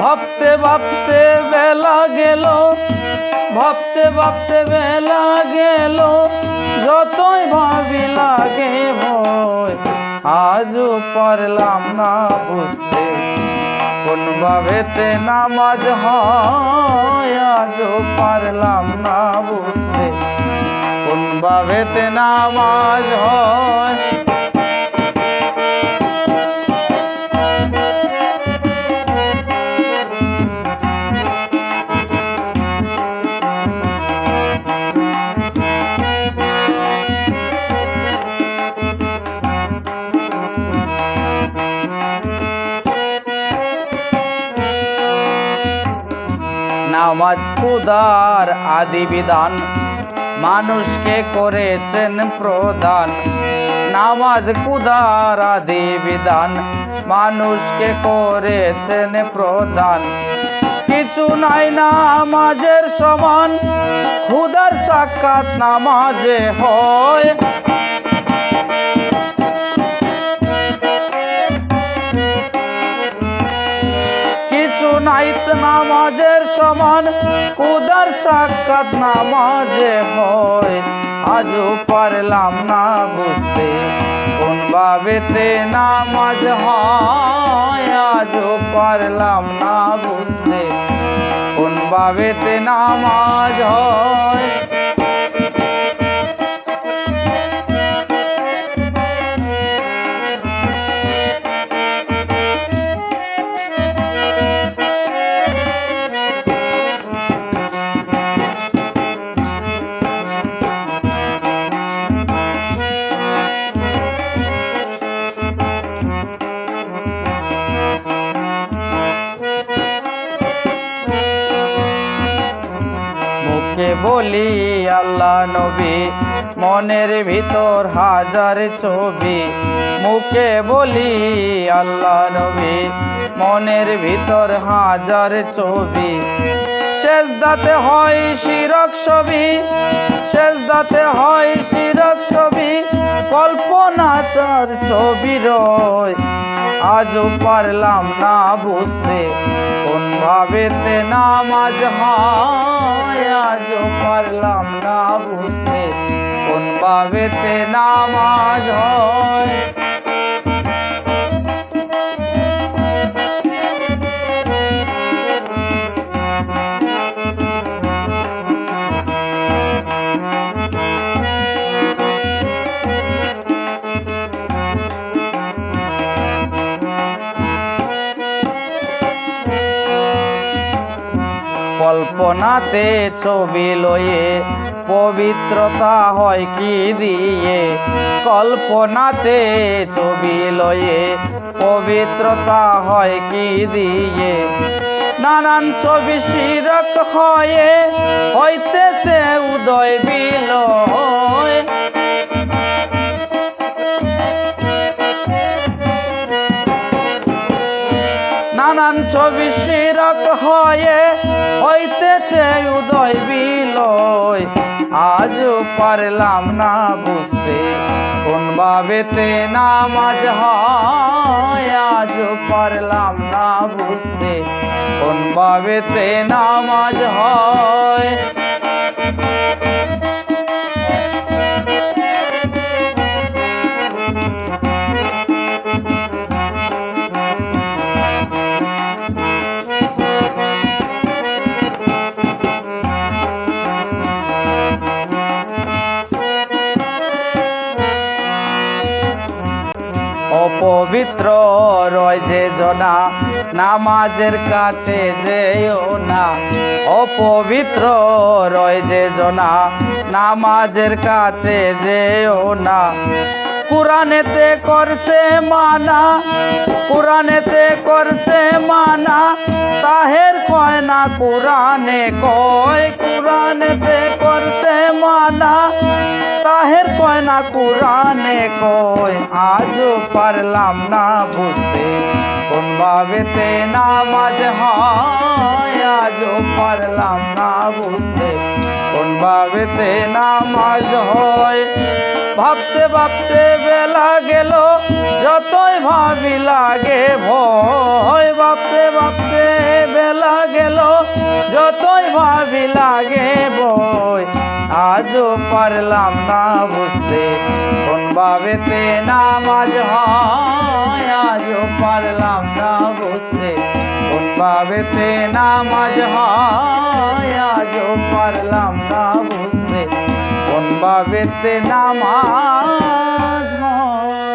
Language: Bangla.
ভাবতে ভাবতে বেলা গেল, ভাবতে ভাবতে বেলা গেল, যতই ভাবি লাগে আজও পারলাম না বুঝতে। কোন ভাবেতে নামাজ হয়, আজও পারলাম না বুঝতে। কোন ভাবেতে নামাজ হয় নামাজ খুদার আদি বিধান। মানুষকে করেছেন প্রদান। নামাজ খুদার আদি বিধান। মানুষকে করেছেন প্রদান। কিছু নাই নামাজের সমান। খুদার সাক্ষাৎ নামাজে হয়। নামাজের সমান, কুদার সাক্ষাৎ নামাজে হয়। আজও পারলাম না বুঝতে কোন ভাবেতে নামাজ হয়। আজও পারলাম না বুঝতে কোন ভাবেতে নামাজ হয়। মুখে বলি আল্লাহ নবী, মনের ভিতর হাজার ছবি। মুখে বলি আল্লাহ নবী, মনের ভিতর হাজার ছবি। শেষ দাতে হয় শিরক ছবি শেষ দাতে হয় শিরক ছবি, কল্পনা তার ছবি রয়। আজও পারলাম না বুঝতে কোন ভাবেতে নামাজ হয়। কোন ভাবেতে নামাজ হয় কল্পনাতে ছবি লয়ে পবিত্রতা হয় কি দিয়ে? কল্পনাতে ছবি লয়ে পবিত্রতা হয় কি দিয়ে? নানান ছবি শিরক হয়ে হইতেছে উদয় বিলয়। নানান ছবি শিরক হয়ে হইতেছে উদয় বিলয়। আজ পারলাম না বুঝতে, কোন ভাবেতে নামাজ হয়, আজ পারলাম না বুঝতে, কোন ভাবেতে নামাজ হয়। অপবিত্র রয়েছে জনা, নামাজের কাছে যেও না। অপবিত্র রয়েছে জনা, নামাজের কাছে যেও না। কোরআনেতে করছে মানা, কোরআনেতে করছে মানা তাহের কয় না কোরআনে, কয় কোরআনেতে করছে মানা। তাহের কয় না কোরআনে, কয় আজও পারলাম না বুঝতে। কোন ভাবেতে নামাজ হয়, আজও পারলাম না বুঝতে। কোন ভাবেতে নামাজ হয়, ভাবতে ভাবতে বেলা গেল, যতই ভাবি লাগে ভয়। লাগে বই, আজও পারলাম না বুঝতে। কোন ভাবেতে নামাজ হয়, আজও পারলাম না বুঝতে। কোন ভাবেতে নামাজ হয়, আজও পারলাম না বুঝতে। কোন ভাবেতে নামাজ হয়